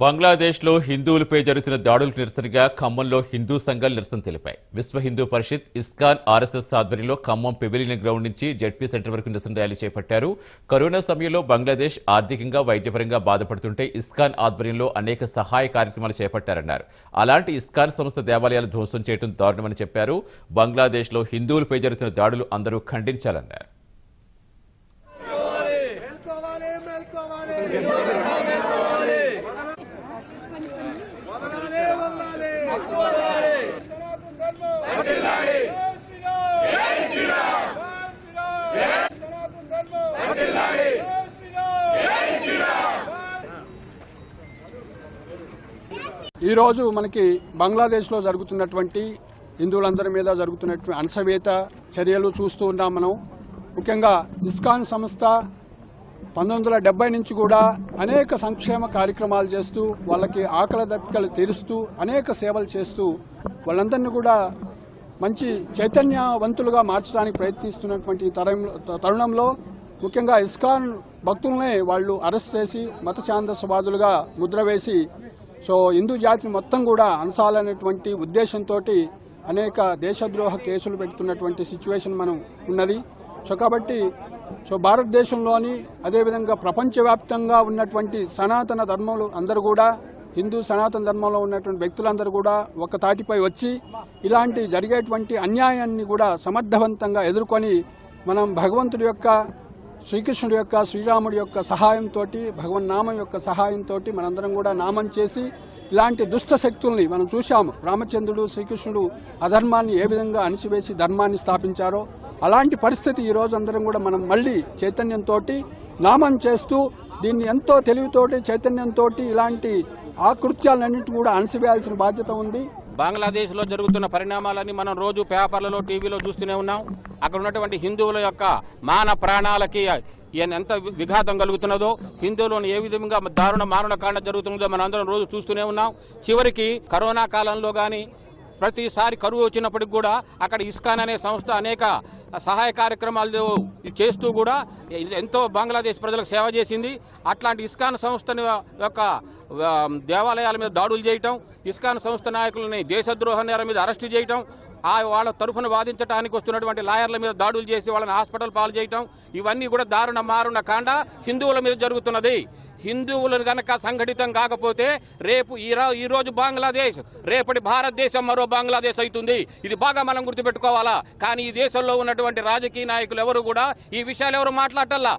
బంగ్లాదేశ్లో హిందువులపై జరుగుతున్న దాడులకు నిరసనగా ఖమ్మంలో హిందూ సంఘాలు నిరసన తెలిపాయి. విశ్వ హిందూ పరిషత్ ఇస్కాన్ ఆర్ఎస్ఎస్ ఆధ్వర్యంలో ఖమ్మం పెవిలియన్ గ్రౌండ్ నుంచి జడ్పీ సెంటర్ వరకు నిరసన ర్యాలీ చేపట్టారు. కరోనా సమయంలో బంగ్లాదేశ్ ఆర్థికంగా వైద్యపరంగా బాధపడుతుంటే ఇస్కాన్ ఆధ్వర్యంలో అనేక సహాయ కార్యక్రమాలు చేపట్టారన్నారు. అలాంటి ఇస్కాన్ సంస్థ దేవాలయాలు ధ్వంసం చేయడం దారుణమని చెప్పారు. బంగ్లాదేశ్లో హిందువులపై జరుగుతున్న దాడులు అందరూ ఖండించాలన్నారు. ఈరోజు మనకి బంగ్లాదేశ్లో జరుగుతున్నటువంటి హిందువులందరి మీద జరుగుతున్నటువంటి అణసవేత చర్యలు చూస్తూ ఉన్నాం మనం. ముఖ్యంగా ఇస్కాన్ సంస్థ పంతొమ్మిది వందల డెబ్బై నుంచి కూడా అనేక సంక్షేమ కార్యక్రమాలు చేస్తూ వాళ్ళకి ఆకలి దప్పికలు తీరుస్తూ అనేక సేవలు చేస్తూ వాళ్ళందరినీ కూడా మంచి చైతన్యవంతులుగా మార్చడానికి ప్రయత్నిస్తున్నటువంటి తరుణంలో ముఖ్యంగా ఇస్కాన్ భక్తులనే వాళ్ళు అరెస్ట్ చేసి మత ఛాందసవాదులుగా ముద్ర వేసి సో హిందూ జాతిని మొత్తం కూడా అనసాలనేటువంటి ఉద్దేశంతో అనేక దేశద్రోహ కేసులు పెడుతున్నటువంటి సిచ్యువేషన్ మనం ఉన్నది. సో కాబట్టి సో భారతదేశంలోని అదేవిధంగా ప్రపంచవ్యాప్తంగా ఉన్నటువంటి సనాతన ధర్మములు అందరూ కూడా హిందూ సనాతన ధర్మంలో ఉన్నటువంటి వ్యక్తులందరూ కూడా ఒక తాటిపై వచ్చి ఇలాంటి జరిగేటువంటి అన్యాయాన్ని కూడా సమర్థవంతంగా ఎదుర్కొని మనం భగవంతుడి యొక్క శ్రీకృష్ణుడి యొక్క శ్రీరాముడి యొక్క సహాయంతో భగవన్ నామం యొక్క సహాయంతో మనందరం కూడా నామం చేసి ఇలాంటి దుష్ట శక్తుల్ని మనం చూశాము. రామచంద్రుడు శ్రీకృష్ణుడు అధర్మాన్ని ఏ విధంగా అణిచివేసి ధర్మాన్ని స్థాపించారో అలాంటి పరిస్థితి ఈ రోజు అందరం కూడా మనం మళ్ళీ చైతన్యంతో నామం చేస్తూ దీన్ని ఎంతో తెలివితోటి చైతన్యంతో ఇలాంటి ఆకృత్యాలన్నింటి కూడా అణసివేయాల్సిన బాధ్యత ఉంది. బంగ్లాదేశ్లో జరుగుతున్న పరిణామాలన్నీ మనం రోజు పేపర్లలో టీవీలో చూస్తూనే ఉన్నాం. అక్కడ ఉన్నటువంటి హిందువుల యొక్క మాన ప్రాణాలకి ఎంత విఘాతం కలుగుతున్నదో హిందువులను ఏ విధంగా దారుణ మారణ కాండ జరుగుతున్నదో మనం అందరం రోజు చూస్తూనే ఉన్నాం. చివరికి కరోనా కాలంలో కానీ ప్రతిసారి కరువు వచ్చినప్పటికి కూడా అక్కడ ఇస్కాన్ అనే సంస్థ అనేక సహాయ కార్యక్రమాలు చేస్తూ కూడా ఎంతో బంగ్లాదేశ్ ప్రజలకు సేవ చేసింది. అట్లాంటి ఇస్కాన్ సంస్థ యొక్క దేవాలయాల మీద దాడులు చేయటం ఇస్కాన్ సంస్థ నాయకులని దేశద్రోహ నేరం మీద అరెస్టు చేయటం ఆ వాళ్ళ తరఫున వాదించడానికి వస్తున్నటువంటి లాయర్ల మీద దాడులు చేసి వాళ్ళని హాస్పిటల్ పాలు చేయటం ఇవన్నీ కూడా దారుణ మారుణ కాండ హిందువుల మీద జరుగుతున్నది. హిందువులు గనక సంఘటితం కాకపోతే రేపు ఈ ఈ రోజు బంగ్లాదేశ్ రేపటి భారతదేశం మరో బంగ్లాదేశ్ అవుతుంది. ఇది బాగా మనం గుర్తుపెట్టుకోవాలా? కానీ ఈ దేశంలో ఉన్నటువంటి రాజకీయ నాయకులు ఎవరు కూడా ఈ విషయాలు ఎవరు మాట్లాడటల్లా?